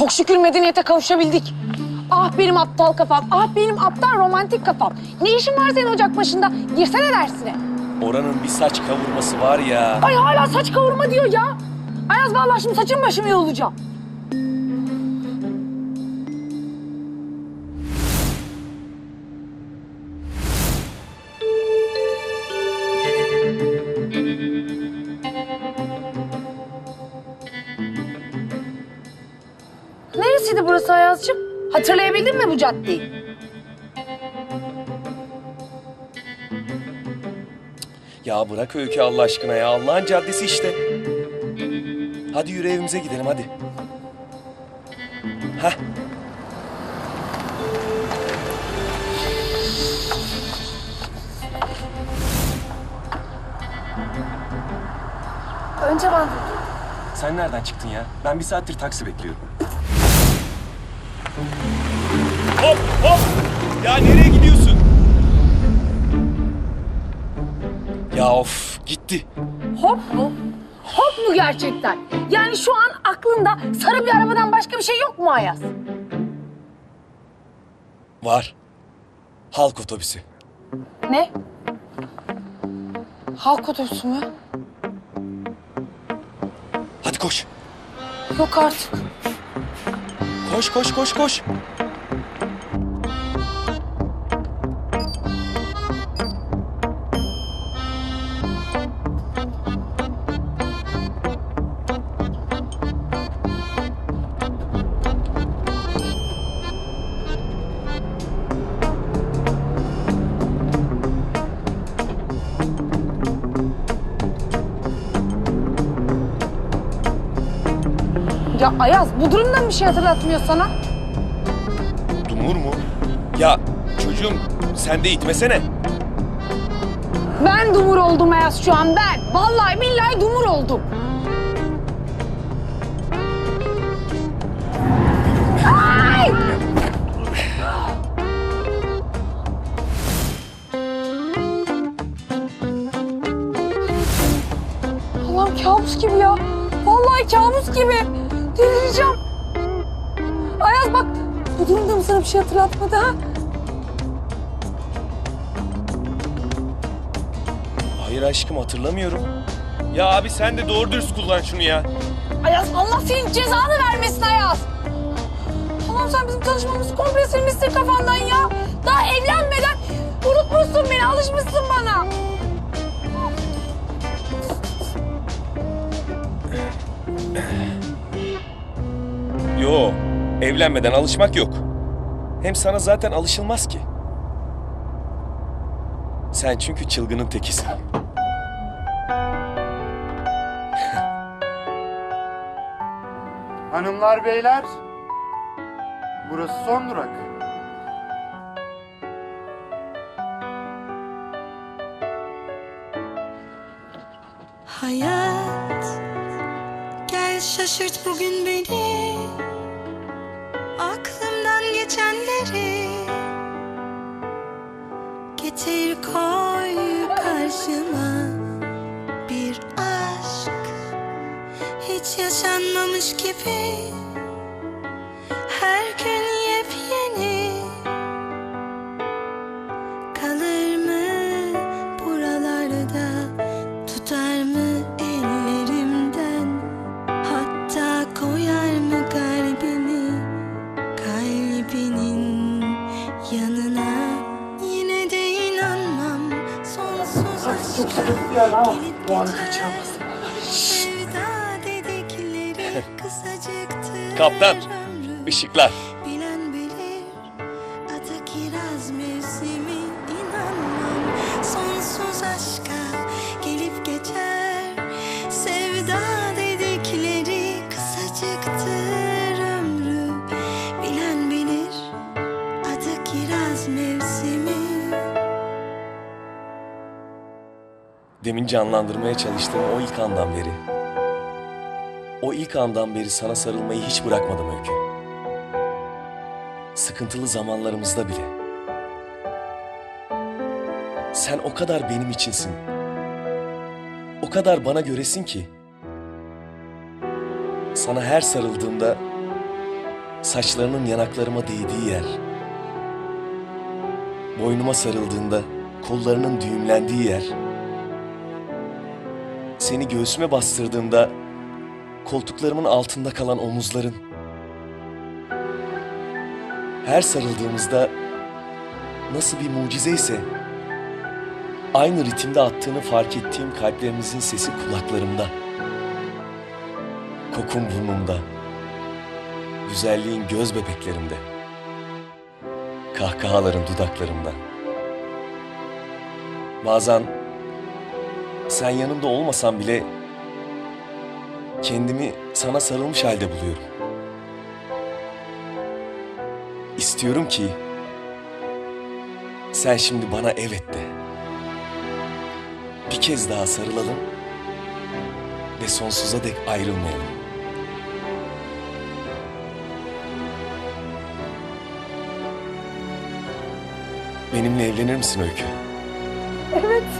Çok şükür medeniyete kavuşabildik. Ah benim aptal kafam, ah benim aptal romantik kafam. Ne işin var senin ocak başında? Girsene dersine. Oranın bir saç kavurması var ya. Ay hala saç kavurma diyor ya. Ayaz vallahi şimdi saçım başımı yolacağım. Hatırlayabildin mi bu caddeyi? Ya bırak Öykü Allah aşkına ya. Allah'ın caddesi işte. Hadi yürü evimize gidelim hadi. Hah. Önce ben Sen nereden çıktın ya? Ben bir saattir taksi bekliyorum. Hop hop! Ya nereye gidiyorsun? Ya of gitti. Hop mu? Hop mu gerçekten? Yani şu an aklında sarı bir arabadan başka bir şey yok mu Ayaz? Var. Halk otobüsü. Ne? Halk otobüsü mü? Hadi koş. Yok artık. Koş koş koş koş. Ya Ayaz bu durumdan bir şey hatırlatmıyor sana. Dumur mu? Ya çocuğum sen de itmesene. Ben dumur oldum Ayaz şu an ben. Vallahi billahi dumur oldum. Ay! Allah'ım kabus gibi ya. Vallahi kabus gibi. Delireceğim. Ayaz bak bu durumda mı sana bir şey hatırlatmadı ha? Hayır aşkım hatırlamıyorum. Ya abi sen de doğru dürüst kullan şunu ya. Ayaz Allah senin cezanı vermesin Ayaz. Allah'ım sen bizim tanışmamızı komple silmişsin kafandan ya. Daha evlenmeden unutmuşsun beni, alışmışsın bana. Evlenmeden alışmak yok. Hem sana zaten alışılmaz ki. Sen çünkü çılgının tekisin. Hanımlar beyler, burası son durak. Hayat Gel şaşırt bugün beni geçenleri. Getir koy karşıma Bir aşk. Hiç yaşanmamış gibi Kısacıktır Kaptan, ömrü. Demin canlandırmaya çalıştığım o ilk andan beri. O ilk andan beri sana sarılmayı hiç bırakmadım Öykü. Sıkıntılı zamanlarımızda bile. Sen o kadar benim içinsin. O kadar bana göresin ki. Sana her sarıldığımda saçlarının yanaklarıma değdiği yer. Boynuma sarıldığında kollarının düğümlendiği yer. Seni göğsüme bastırdığımda koltuklarımın altında kalan omuzların. Her sarıldığımızda nasıl bir mucizeyse aynı ritimde attığını fark ettiğim kalplerimizin sesi kulaklarımda. Kokun burnumda. Güzelliğin göz bebeklerimde. Kahkahaların dudaklarımda. Bazen sen yanımda olmasan bile kendimi sana sarılmış halde buluyorum. İstiyorum ki sen şimdi bana evet de. Bir kez daha sarılalım ve sonsuza dek ayrılmayalım. Benimle evlenir misin Öykü? Ben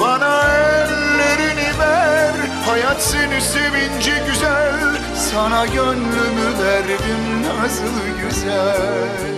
Bana ellerini ver Hayat seni sevince güzel. Sana gönlümü verdim nazlı güzel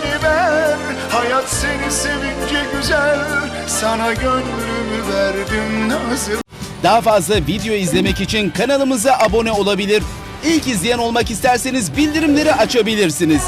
Sana gönlümü verdim nazlı Daha fazla video izlemek için kanalımıza abone olabilir. İlk izleyen olmak isterseniz bildirimleri açabilirsiniz.